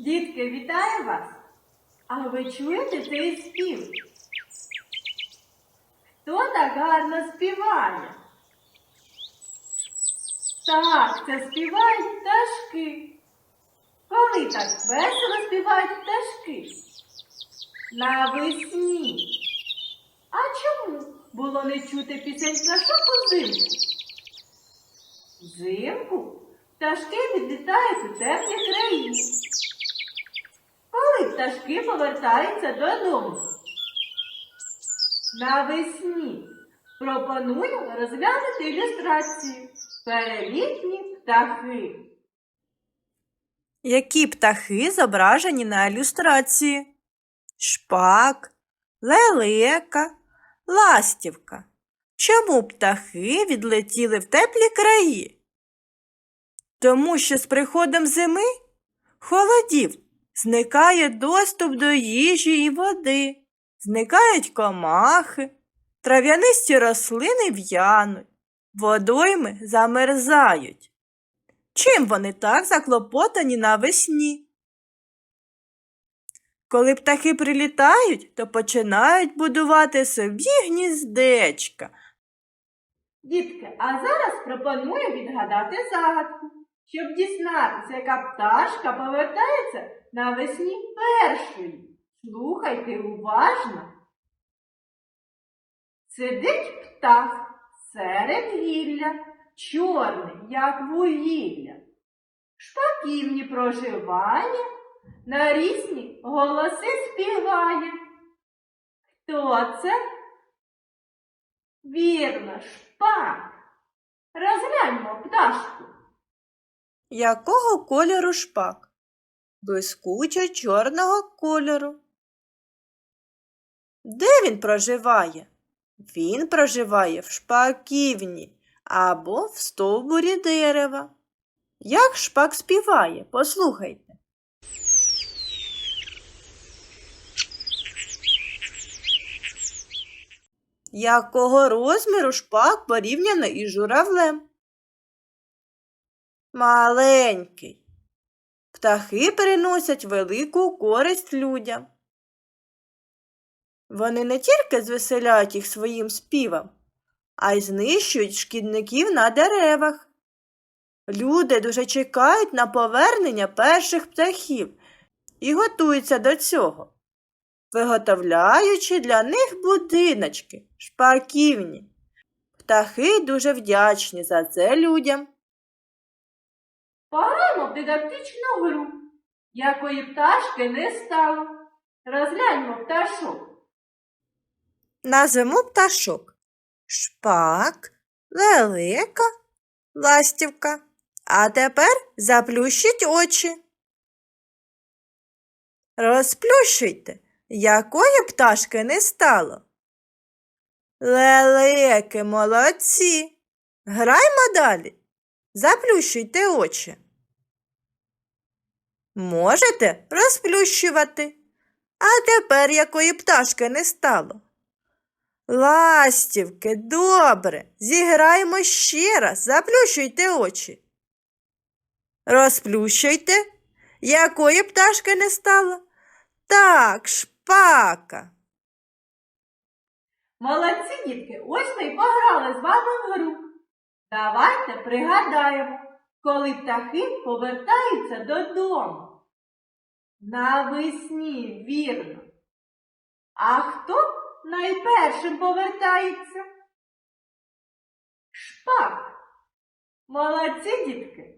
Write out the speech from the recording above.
Дітки, вітаю вас! А ви чуєте цей спів? Хто так гарно співає? Так, це співають пташки. Коли так весело співають пташки? Навесні. А чому було не чути пісень пташок узимку? Взимку пташки відлітають у теплі країни. Пташки повертаються додому? Навесні пропоную розглянути ілюстрацію. Перелітні птахи. Які птахи зображені на ілюстрації? Шпак, лелека, ластівка. Чому птахи відлетіли в теплі краї? Тому що з приходом зими, холодів, зникає доступ до їжі і води, зникають комахи, трав'янисті рослини в'януть, водойми замерзають. Чим вони так заклопотані навесні? Коли птахи прилітають, то починають будувати собі гніздечка. Дітки, а зараз пропоную відгадати загадку, щоб дізнатися, яка пташка повертається навесні першою. Слухайте уважно. Сидить птах серед гілля, чорний, як вугілля. Шпаківні проживає, на різні голоси співає. Хто це? Вірно, шпак. Розгляньмо пташку. Якого кольору шпак? Блискучо чорного кольору. Де він проживає? Він проживає в шпаківні або в стовбурі дерева. Як шпак співає? Послухайте. Якого розміру шпак порівняно із журавлем? Маленький. Птахи приносять велику користь людям. Вони не тільки звеселяють їх своїм співом, а й знищують шкідників на деревах. Люди дуже чекають на повернення перших птахів і готуються до цього, виготовляючи для них будиночки, шпаківні. Птахи дуже вдячні за це людям. Пограємо в дидактичну гру, якої пташки не стало. Розгляньмо пташок. Назвемо пташок шпак, лелека, ластівка. А тепер заплющіть очі. Розплющуйте, якої пташки не стало. Лелеки молодці. Граймо далі. Заплющуйте очі. Можете розплющувати. А тепер якої пташки не стало. Ластівки, добре, зіграємо ще раз, заплющуйте очі. Розплющуйте, якої пташки не стало? Так, шпака. Молодці, дітки, ось ми й пограли з вами в гру. Давайте пригадаємо, коли птахи повертаються додому. Навесні, вірно. А хто найпершим повертається? Шпак. Молодці, дітки.